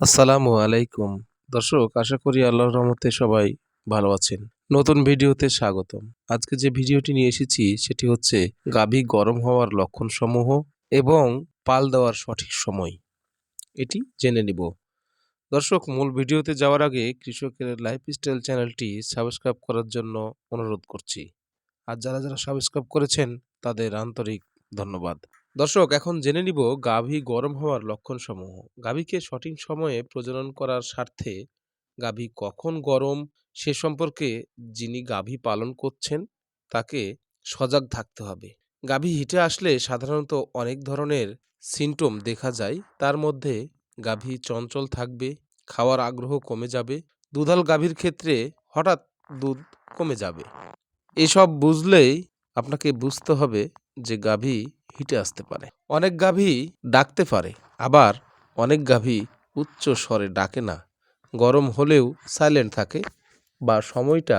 আসসালামু আলাইকুম। দর্শক, আশা করি আল্লাহর রহমতে সবাই ভালো আছেন। নতুন ভিডিওতে স্বাগতম। আজকে যে ভিডিওটি নিয়ে এসেছি, সেটি হচ্ছে গাভী গরম হওয়ার লক্ষণসমূহ এবং পাল দেওয়ার সঠিক সময়। এটি জেনে নিব। দর্শক, মূল ভিডিওতে যাওয়ার আগে কৃষকের লাইফস্টাইল চ্যানেলটি সাবস্ক্রাইব করার জন্য অনুরোধ করছি। আর যারা যারা সাবস্ক্রাইব করেছেন, তাদের আন্তরিক ধন্যবাদ। দর্শক, এখন জেনে নিব গাভী গরম হওয়ার লক্ষণসমূহ। গাভীকে সঠিক সময়ে প্রজনন করার স্বার্থে গাভী কখন গরম, সে সম্পর্কে যিনি গাভী পালন করছেন, তাকে সজাগ থাকতে হবে। গাভী হিটে আসলে সাধারণত অনেক ধরনের সিমটম দেখা যায়। তার মধ্যে গাভী চঞ্চল থাকবে, খাওয়ার আগ্রহ কমে যাবে, দুধাল গাভীর ক্ষেত্রে হঠাৎ দুধ কমে যাবে। এসব বুঝলেই আপনাকে বুঝতে হবে যে গাভী হিটে আসতে পারে। অনেক গাভী ডাকতে পারে, আবার অনেক গাভী উচ্চ স্বরে ডাকে না। গরম হলেও সাইলেন্ট থাকে বা সময়টা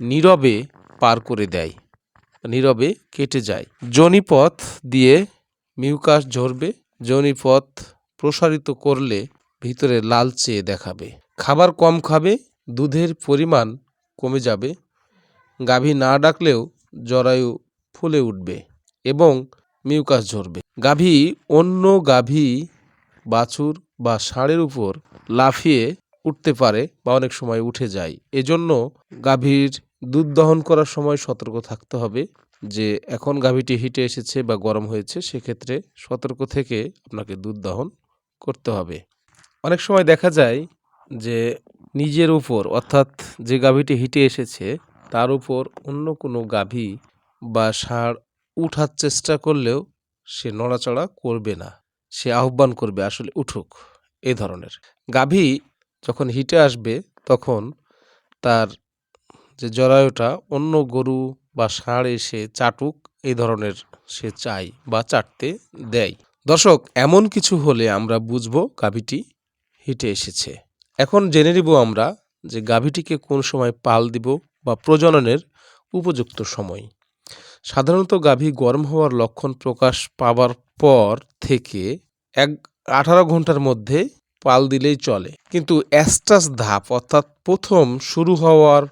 নীরবে পার করে দেয়, নীরবে কেটে যায়। জনিপথ দিয়ে মিউকাস ঝরবে জনিপথ প্রসারিত করলে ভিতরে লালচে দেখাবে। খাবার কম খাবে, দুধের পরিমাণ কমে যাবে। গাভী না ডাকলেও জরায়ু ফুলে উঠবে এবং মিউকাস ঝরবে। গাভী অন্য গাভী বাছুর বা ষাঁড়ের উপর লাফিয়ে উঠতে পারে বা অনেক সময় উঠে যায়। এজন্য গাভীর দুধ দহন করার সময় সতর্ক থাকতে হবে যে এখন গাভীটি হিটে এসেছে বা গরম হয়েছে, সেক্ষেত্রে সতর্ক থেকে আপনাকে দুধ দহন করতে হবে। অনেক সময় দেখা যায় যে নিজের উপর অর্থাৎ যে গাভীটি হিটে এসেছে, তার উপর অন্য কোনো গাভী বা ষাঁড় উঠার চেষ্টা করলেও সে নড়াচড়া করবে না। সে আহ্বান করবে, আসলে উঠুক। এই ধরনের। গাভী যখন হিটে আসবে, তখন তার যে জরায়ুটা অন্য গরু বা ষাঁড় এসে চাটুক এই ধরনের সে চায় বা চাটতে দেয়। দর্শক, এমন কিছু হলে আমরা বুঝব গাভীটি হিটে এসেছে। এখন জেনে নিব আমরা যে গাভীটিকে কোন সময় পাল দিব বা প্রজননের উপযুক্ত সময়। সাধারণত গাভী গরম হওয়ার লক্ষণ প্রকাশ পাবার পর থেকে এক আঠারো ঘণ্টার মধ্যে পাল দিলেই চলে। কিন্তু অ্যাস্টাস ধাপ অর্থাৎ প্রথম শুরু হওয়ার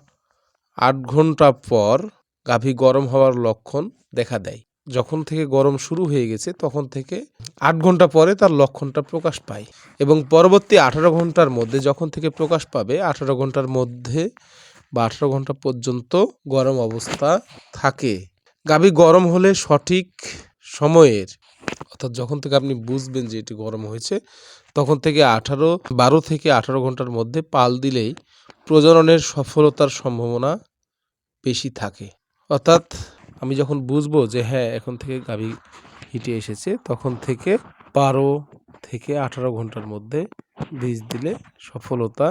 আট ঘণ্টা পর গাভী গরম হওয়ার লক্ষণ দেখা দেয়। যখন থেকে গরম শুরু হয়ে গেছে, তখন থেকে আট ঘণ্টা পরে তার লক্ষণটা প্রকাশ পায় এবং পরবর্তী আঠারো ঘণ্টার মধ্যে যখন থেকে প্রকাশ পাবে, আঠারো ঘণ্টার মধ্যে বা আঠারো ঘণ্টা পর্যন্ত গরম অবস্থা থাকে। গাভী গরম হলে সঠিক সময়ের, অর্থাৎ যখন থেকে আপনি বুঝবেন যে এটি গরম হয়েছে, তখন থেকে আঠারো, বারো থেকে আঠারো ঘণ্টার মধ্যে পাল দিলেই প্রজননের সফলতার সম্ভাবনা বেশি থাকে। অর্থাৎ আমি যখন বুঝব যে হ্যাঁ এখন থেকে গাভী হিটে এসেছে, তখন থেকে বারো থেকে আঠারো ঘণ্টার মধ্যে বীজ দিলে সফলতা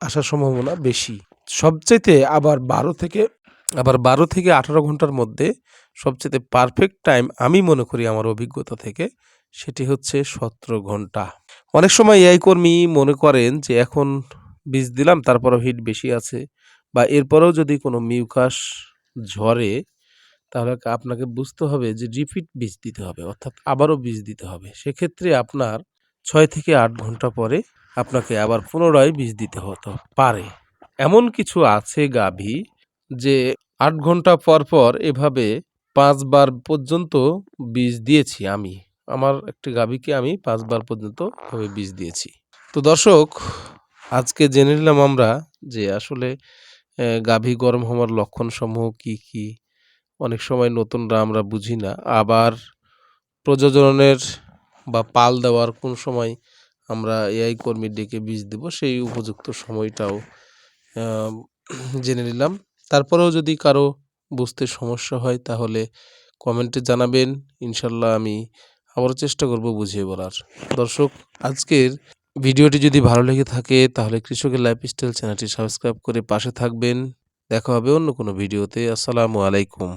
আসার সম্ভাবনা বেশি। সবচেয়ে আবার বারো থেকে আবার বারো থেকে আঠারো ঘণ্টার মধ্যে সবচেয়ে পারফেক্ট টাইম আমি মনে করি আমার অভিজ্ঞতা থেকে সেটি হচ্ছে সতেরো ঘণ্টা। অনেক সময় এআই কর্মী মনে করেন যে এখন বীজ দিলাম, তারপরও হিট বেশি আছে বা এরপরেও যদি কোনো মিউকাস ঝরে, তাহলে আপনাকে বুঝতে হবে যে রিপিট বীজ দিতে হবে, অর্থাৎ আবারও বীজ দিতে হবে। সেক্ষেত্রে আপনার ছয় থেকে আট ঘণ্টা পরে আপনাকে আবার পুনরায় বীজ দিতে হতো পারে। এমন কিছু আছে গাভী যে আট ঘণ্টা পর পর এভাবে পাঁচবার পর্যন্ত বীজ দিয়েছি আমি। আমার একটি গাভীকে আমি পাঁচবার পর্যন্ত এভাবে বীজ দিয়েছি। তো দর্শক, আজকে জেনে নিলাম আমরা যে আসলে গাভী গরম হওয়ার লক্ষণসমূহ কি কি? অনেক সময় নতুনরা আমরা বুঝি না। আবার প্রযোজনের বা পাল দেওয়ার কোন সময় আমরা এআই কর্মী ডেকে বীজ দেব, সেই উপযুক্ত সময়টাও জেনে নিলাম। তারপরেও যদি কারও বুঝতে সমস্যা হয়, তাহলে কমেন্টে জানাবেন। ইনশাল্লাহ আমি আবারও চেষ্টা করব বুঝিয়ে বলার। দর্শক, আজকের ভিডিওটি যদি ভালো লেগে থাকে, তাহলে কৃষকের লাইফস্টাইল চ্যানেলটি সাবস্ক্রাইব করে পাশে থাকবেন। দেখা হবে অন্য কোনো ভিডিওতে। আসসালামু আলাইকুম।